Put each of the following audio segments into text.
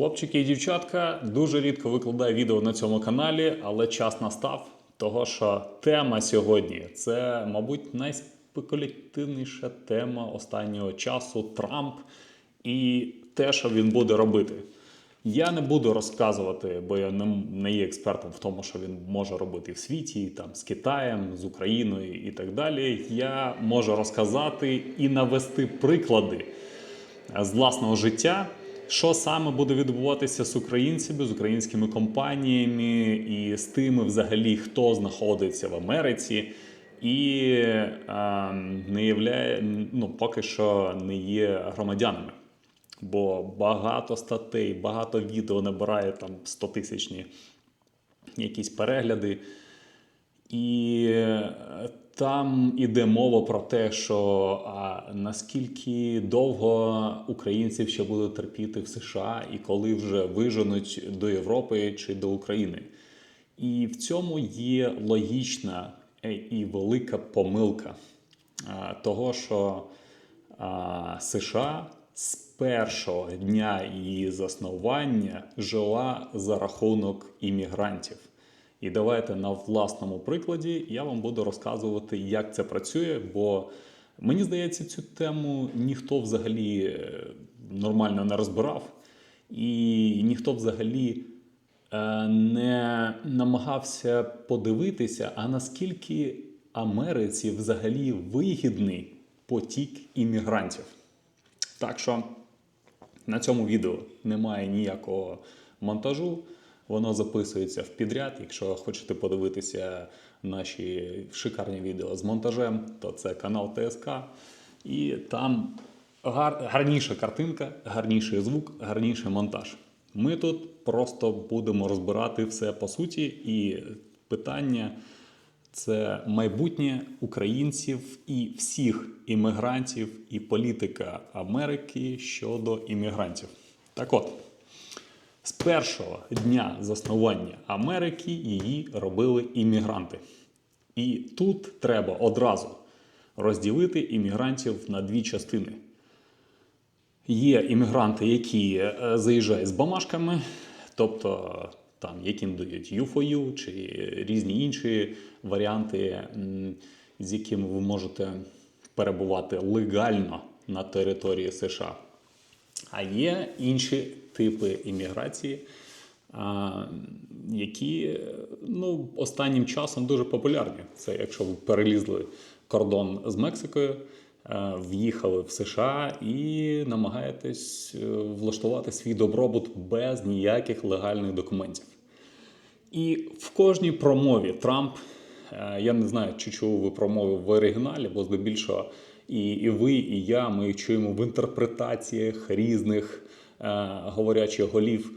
Хлопчики і дівчатка дуже рідко викладаю відео на цьому каналі, але час настав. Того, що тема сьогодні це, мабуть, найспекулятивніша тема останнього часу Трамп і те, що він буде робити. Я не буду розказувати, бо я не, не є експертом в тому, що він може робити в світі, там з Китаєм, з Україною і так далі. Я можу розказати і навести приклади з власного життя, що саме буде відбуватися з українцями, з українськими компаніями і з тими, взагалі, хто знаходиться в Америці. І е, не являє, ну, поки що не є громадянами. Бо багато статей, багато відео набирає там 100 тисячні якісь перегляди. І е, там іде мова про те, що а, наскільки довго українців ще будуть терпіти в США і коли вже виженуть до Європи чи до України. І в цьому є логічна е, і велика помилка а, того, що а, США з першого дня її заснування жила за рахунок іммігрантів. І давайте на власному прикладі я вам буду розказувати, як це працює, бо мені здається, цю тему ніхто взагалі е, нормально не розбирав, і ніхто взагалі е, не намагався подивитися, а наскільки Америці взагалі вигідний потік іммігрантів. Так що на цьому відео немає ніякого монтажу. Воно записується в підряд. Якщо хочете подивитися наші шикарні відео з монтажем, то це канал ТСК. І там гар, гарніша картинка, гарніший звук, гарніший монтаж. Ми тут просто будемо розбирати все по суті, і питання це майбутнє українців і всіх іммігрантів, і політика Америки щодо іммігрантів. Так от. З першого дня заснування Америки її робили іммігранти. І тут треба одразу розділити іммігрантів на дві частини. Є іммігранти, які е, заїжджають з бумажками, тобто там, яким дають U4U чи різні інші варіанти, з якими ви можете перебувати легально на території США. А є інші типи імміграції, які ну, останнім часом дуже популярні. Це якщо ви перелізли кордон з Мексикою, е, в'їхали в США і намагаєтесь е, влаштувати свій добробут без ніяких легальних документів. І в кожній промові Трамп, е, я не знаю, чи чув ви промови в оригіналі, бо здебільшого і, і ви, і я ми їх чуємо в інтерпретаціях різних е, говорячих голів.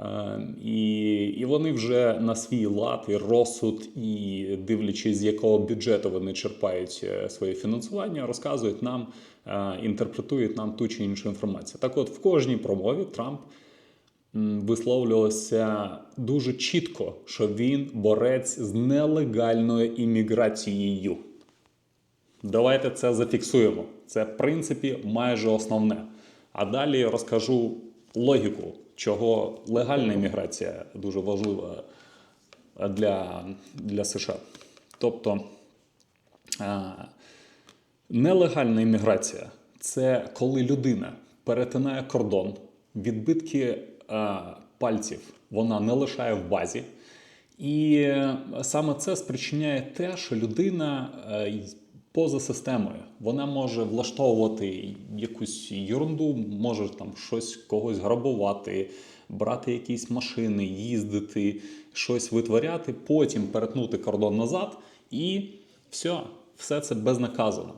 Е, і, і вони вже на свій лад і розсуд, і дивлячись, з якого бюджету вони черпають е, своє фінансування, розказують нам, е, інтерпретують нам ту чи іншу інформацію. Так, от в кожній промові Трамп висловлювався дуже чітко, що він борець з нелегальною імміграцією. Давайте це зафіксуємо. Це, в принципі, майже основне. А далі розкажу логіку, чого легальна імміграція дуже важлива для, для США. Тобто нелегальна імміграція це коли людина перетинає кордон, відбитки пальців вона не лишає в базі. І е, саме це спричиняє те, що людина е, поза системою. Вона може влаштовувати якусь ерунду, може там щось когось грабувати, брати якісь машини, їздити, щось витворяти, потім перетнути кордон назад, і все, все це безнаказано.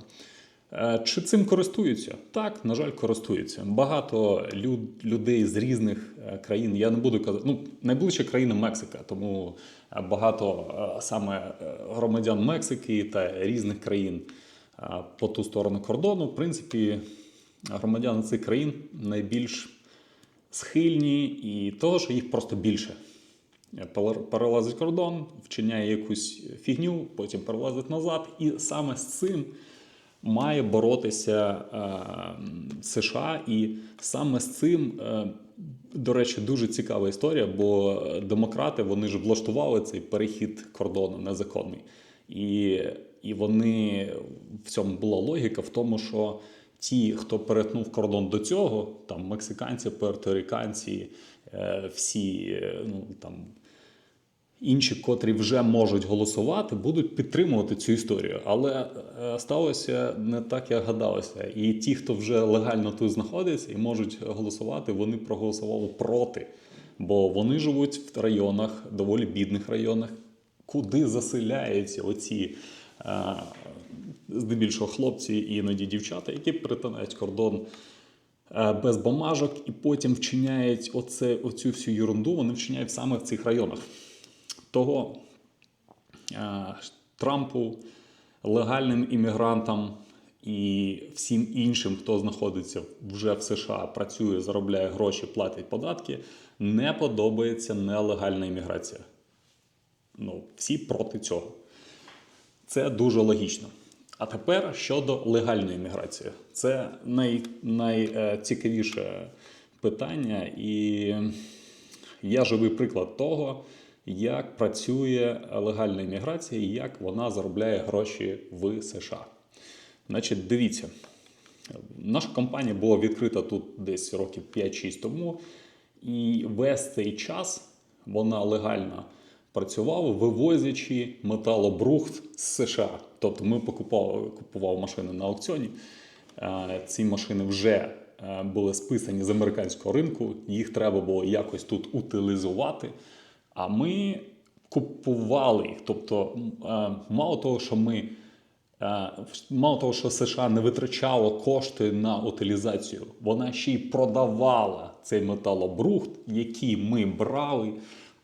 Е, Чи цим користуються? Так, на жаль, користуються. Багато люд, людей з різних е, країн. Я не буду казати, ну найближча країна Мексика, тому е, багато саме громадян Мексики та різних країн по ту сторону кордону. В принципі, громадяни цих країн найбільш схильні і того, що їх просто більше. Перелазить кордон, вчиняє якусь фігню, потім перелазить назад, і саме з цим має боротися е, США, і саме з цим, е, до речі, дуже цікава історія, бо демократи вони ж влаштували цей перехід кордону незаконний. І, і вони в цьому була логіка в тому, що ті, хто перетнув кордон до цього, там мексиканці, пуерториканці, е, всі ну там інші, котрі вже можуть голосувати, будуть підтримувати цю історію. Але е, сталося не так, як гадалося. І ті, хто вже легально тут знаходиться і можуть голосувати, вони проголосували проти. Бо вони живуть в районах, доволі бідних районах, куди заселяються оці. е, Здебільшого хлопці і іноді дівчата, які перетинають кордон е, без бумажок і потім вчиняють оце, оцю всю ерунду, вони вчиняють саме в цих районах. Того е, Трампу, легальним іммігрантам і всім іншим, хто знаходиться вже в США, працює, заробляє гроші, платить податки, не подобається нелегальна імміграція. Ну, всі проти цього. Це дуже логічно. А тепер щодо легальної міграції. Це най, найцікавіше питання, і я живий приклад того, як працює легальна імміграція і як вона заробляє гроші в США. Значить, дивіться, наша компанія була відкрита тут десь років 5-6 тому, і весь цей час вона легально працювала, вивозячи металобрухт з США. Тобто ми покупали, купували машини на аукціоні. Е, Ці машини вже е, були списані з американського ринку, їх треба було якось тут утилізувати. А ми купували їх. Тобто, е, мало того, що ми Е, Мало того, що США не витрачало кошти на утилізацію, вона ще й продавала цей металобрухт, який ми брали,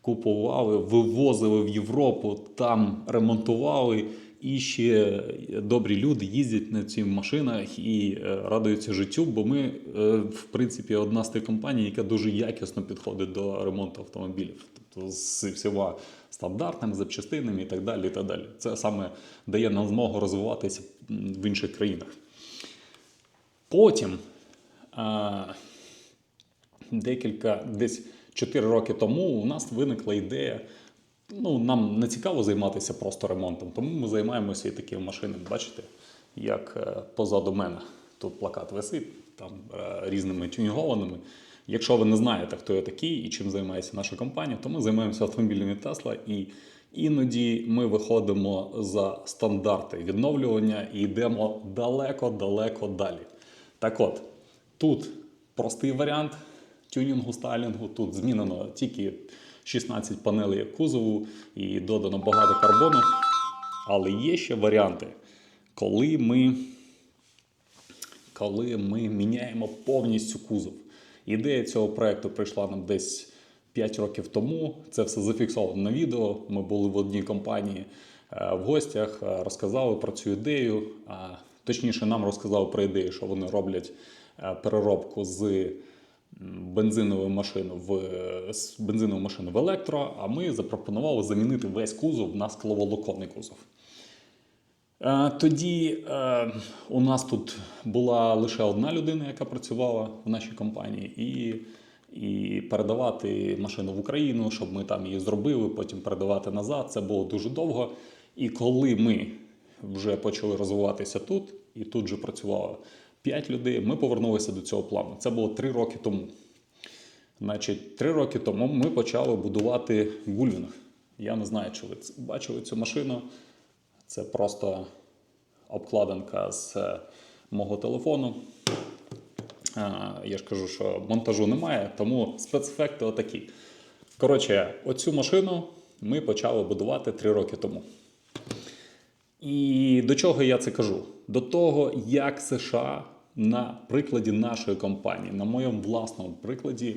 купували, вивозили в Європу, там ремонтували. І ще добрі люди їздять на цих машинах і е, радуються життю, бо ми, е, в принципі, одна з тих компаній, яка дуже якісно підходить до ремонту автомобілів. Тобто з всіма стандартними запчастинами і так далі. І так далі. Це саме дає нам змогу розвиватися в інших країнах. Потім е, декілька, десь 4 роки тому у нас виникла ідея. Ну, нам не цікаво займатися просто ремонтом, тому ми займаємося і такими машинами. Бачите, як е, позаду мене тут плакат висить, там е, різними тюнінгованими. Якщо ви не знаєте, хто я такий і чим займається наша компанія, то ми займаємося автомобілями Tesla і іноді ми виходимо за стандарти відновлювання і йдемо далеко-далеко далі. Так от, тут простий варіант тюнінгу стайлінгу. Тут змінено тільки 16 панелей кузову і додано багато карбону. Але є ще варіанти, коли ми коли ми міняємо повністю кузов. Ідея цього проекту прийшла нам десь 5 років тому. Це все зафіксовано на відео. Ми були в одній компанії е, в гостях, е, розказали про цю ідею. Точніше, нам розказали про ідею, що вони роблять е, переробку з м, бензинової машини в е, з бензинової машини в електро. А ми запропонували замінити весь кузов на скловолоконний кузов. Е, Тоді е, у нас тут була лише одна людина, яка працювала в нашій компанії, і, і передавати машину в Україну, щоб ми там її зробили, потім передавати назад. Це було дуже довго. І коли ми вже почали розвиватися тут, і тут же працювало 5 людей, ми повернулися до цього плану. Це було 3 роки тому. Значить, три роки тому ми почали будувати гульвінг. Я не знаю, чи ви бачили цю машину. Це просто обкладинка з е, мого телефону. Я ж кажу, що монтажу немає, тому спецефекти отакі. Коротше, оцю машину ми почали будувати три роки тому. І до чого я це кажу? До того, як США на прикладі нашої компанії, на моєму власному прикладі,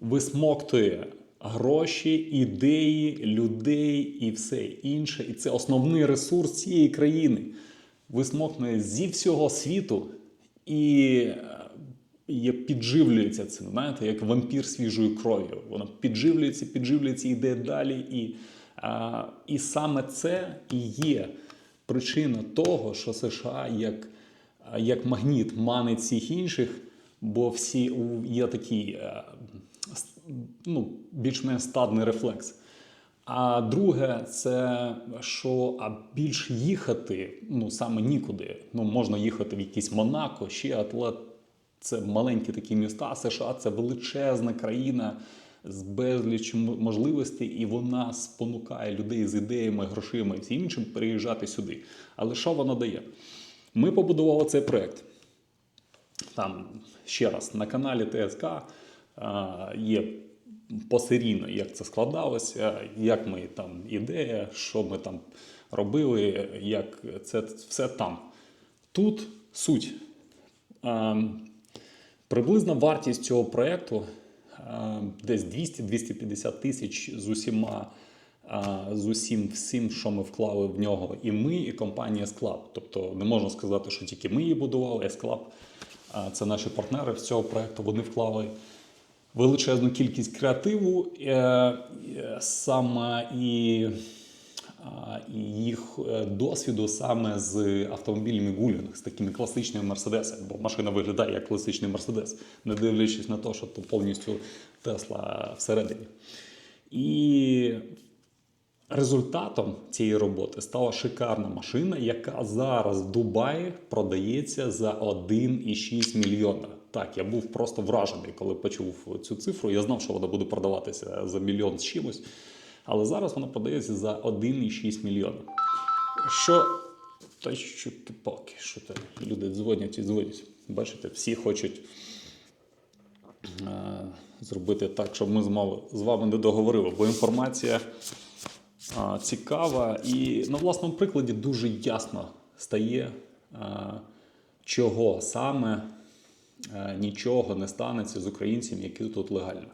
висмоктує гроші, ідеї, людей і все інше. І це основний ресурс цієї країни. Висмокнує зі всього світу і е, підживлюється цим, знаєте, як вампір свіжою кров'ю. Воно підживлюється, підживлюється, йде далі. І, а, і саме це і є причина того, що США як як магніт манить всіх інших, бо всі є такий е, ну, більш-менш стадний рефлекс. А друге, це що а більш їхати, ну саме нікуди. Ну, можна їхати в якийсь Монако, ще атлет. Це маленькі такі міста. США це величезна країна з безліч можливостей, і вона спонукає людей з ідеями, грошима і всім іншим переїжджати сюди. Але що вона дає? Ми побудували цей проект. Там ще раз на каналі ТСК а, є посерійно, як це складалося, як ми там ідея, що ми там робили, як це все там. Тут суть. А, приблизна вартість цього проєкту а, десь 200-250 тисяч з усіма. З усім всім, що ми вклали в нього, і ми, і компанія Склаб. Тобто не можна сказати, що тільки ми її будували, Склаб це наші партнери з цього проекту. Вони вклали величезну кількість креативу, е, е, саме і, і їх е, досвіду саме з автомобілями Гулінг, з такими класичними мерседесами, бо машина виглядає як класичний мерседес, не дивлячись на те, що тут повністю Тесла всередині. І Результатом цієї роботи стала шикарна машина, яка зараз в Дубаї продається за 1,6 мільйона. Так, я був просто вражений, коли почув цю цифру. Я знав, що вона буде продаватися за мільйон з чимось, але зараз вона продається за 1,6 мільйона. Що та що ти поки, що ти люди дзвонять і дзвонять. Бачите, всі хочуть е, зробити так, щоб ми з вами не договорили, бо інформація цікава і на власному прикладі дуже ясно стає, чого саме нічого не станеться з українцями, які тут легально.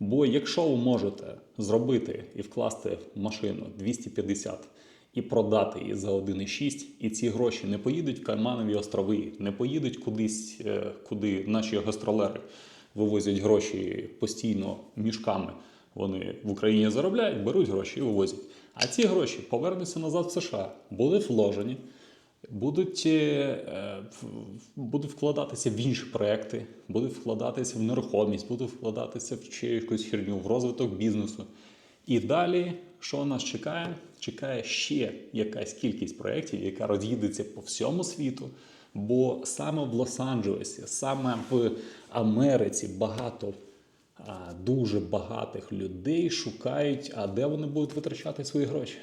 Бо якщо ви можете зробити і вкласти в машину 250 і продати її за 1,6, і ці гроші не поїдуть в Кайманові острови, не поїдуть кудись, е, куди наші гастролери вивозять гроші постійно мішками. Вони в Україні заробляють, беруть гроші і вивозять. А ці гроші повернуться назад в США, будуть вложені, будуть, е, будуть вкладатися в інші проекти, будуть вкладатися в нерухомість, будуть вкладатися в ще якусь херню, в розвиток бізнесу. І далі, що нас чекає? Чекає ще якась кількість проєктів, яка роз'їдеться по всьому світу. Бо саме в Лос-Анджелесі, саме в Америці багато дуже багатих людей шукають, а де вони будуть витрачати свої гроші.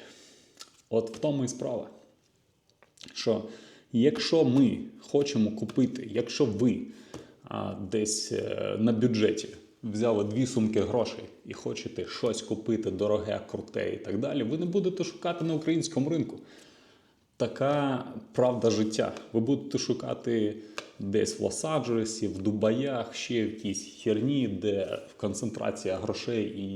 От в тому і справа. Що якщо ми хочемо купити, якщо ви а, десь е, на бюджеті взяли дві сумки грошей і хочете щось купити дороге, круте і так далі, ви не будете шукати на українському ринку. Така правда життя. Ви будете шукати десь в Лос-Анджелесі, в Дубаях, ще в якійсь херні, де концентрація грошей і,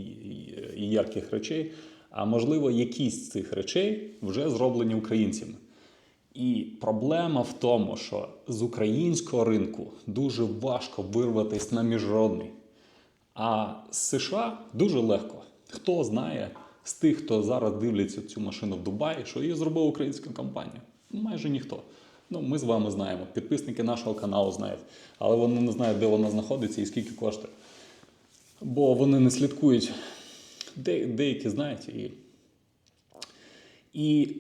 і, ярких речей. А можливо, якісь з цих речей вже зроблені українцями. І проблема в тому, що з українського ринку дуже важко вирватися на міжнародний. А з США дуже легко. Хто знає з тих, хто зараз дивляться цю машину в Дубаї, що її зробила українська компанія? Майже ніхто. Ну, ми з вами знаємо, підписники нашого каналу знають, але вони не знають, де вона знаходиться і скільки коштує. Бо вони не слідкують. Де, деякі знають. І, і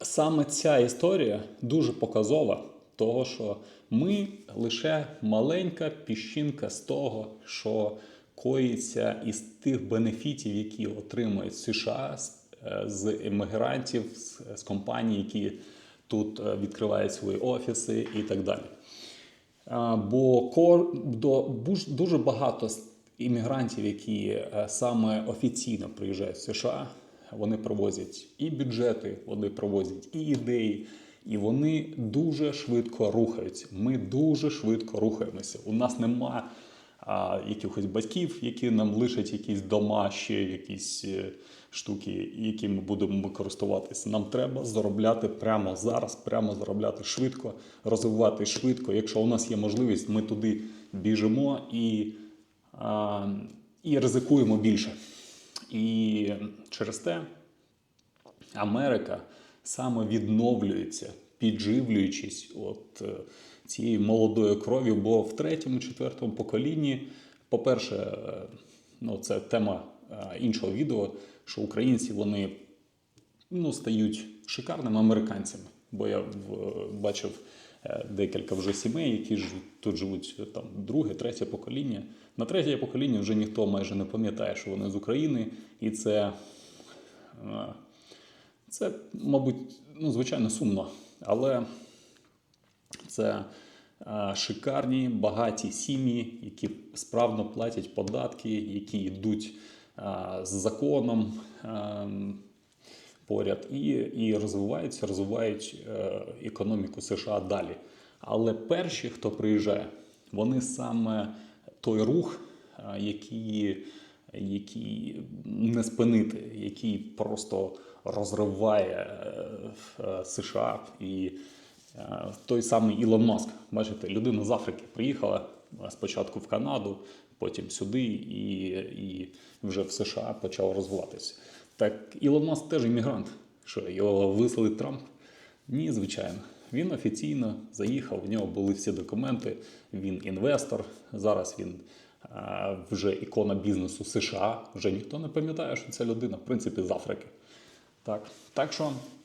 саме ця історія дуже показова, того, що ми лише маленька піщинка з того, що коїться із тих бенефітів, які отримують США з, е, з емігрантів, з компаній, які тут е, відкривають свої офіси і так далі. Бо дуже багато іммігрантів, які е, саме офіційно приїжджають в США, вони привозять і бюджети, вони привозять і ідеї, і вони дуже швидко рухаються. Ми дуже швидко рухаємося. У нас нема якихось батьків, які нам лишать якісь дома, ще якісь е, штуки, якими будемо користуватися. Нам треба заробляти прямо зараз, прямо заробляти швидко, розвивати швидко. Якщо у нас є можливість, ми туди біжимо і, а, і ризикуємо більше. І через те Америка саме відновлюється підживлюючись от цією молодою кров'ю, бо в третьому, четвертому поколінні, по-перше, ну це тема е, іншого відео, що українці вони ну, стають шикарними американцями. Бо я в- бачив е, декілька вже сімей, які ж тут живуть е, там друге, третє покоління. На третє покоління вже ніхто майже не пам'ятає, що вони з України, і це, це мабуть, ну, звичайно, сумно. Але це е, шикарні, багаті сім'ї, які справно платять податки, які йдуть е, з законом е, поряд і, і розвиваються, розвивають економіку США далі. Але перші, хто приїжджає, вони саме той рух, який, який не спинити, який просто розриває США і Той самий Ілон Маск, бачите, людина з Африки приїхала е, спочатку в Канаду, потім сюди, і, і вже в США почав розвиватися. Так Ілон Маск теж іммігрант. Що його виселить Трамп? Ні, звичайно. Він офіційно заїхав, в нього були всі документи. Він інвестор. Зараз він е, вже ікона бізнесу США. Вже ніхто не пам'ятає, що ця людина, в принципі, з Африки. Так, так що Е,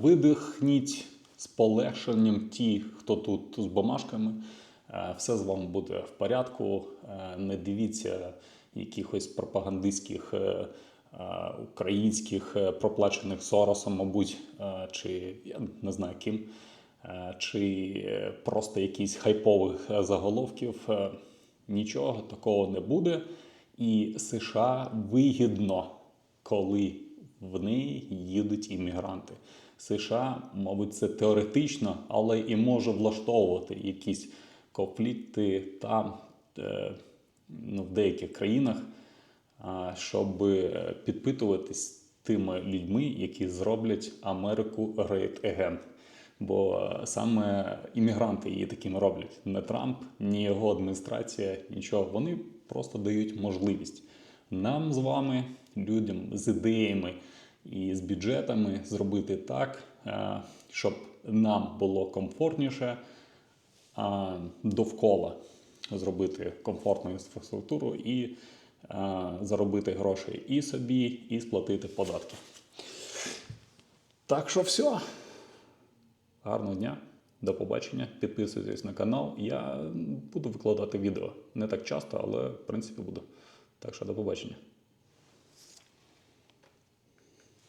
Видихніть з полегшенням ті, хто тут з бумажками. Е, Все з вами буде в порядку. Е, Не дивіться якихось пропагандистських е, е, українських е, проплачених Соросом, мабуть, е, чи я не знаю ким, е, чи е, просто якісь хайпових е, заголовків. Е, Нічого такого не буде. І США вигідно, коли в неї їдуть іммігранти. США, мабуть, це теоретично, але і може влаштовувати якісь конфлікти там, е, ну, в деяких країнах, а, щоб е, підпитуватись тими людьми, які зроблять Америку Great Again. Бо е, саме іммігранти її такими роблять. Не Трамп, ні його адміністрація, нічого. Вони просто дають можливість нам з вами, людям з ідеями і з бюджетами, зробити так, е, щоб нам було комфортніше довкола зробити комфортну інфраструктуру і заробити гроші і собі, і сплатити податки. Так що все. Гарного дня, до побачення. Підписуйтесь на канал. Я буду викладати відео не так часто, але в принципі буду. Так що до побачення.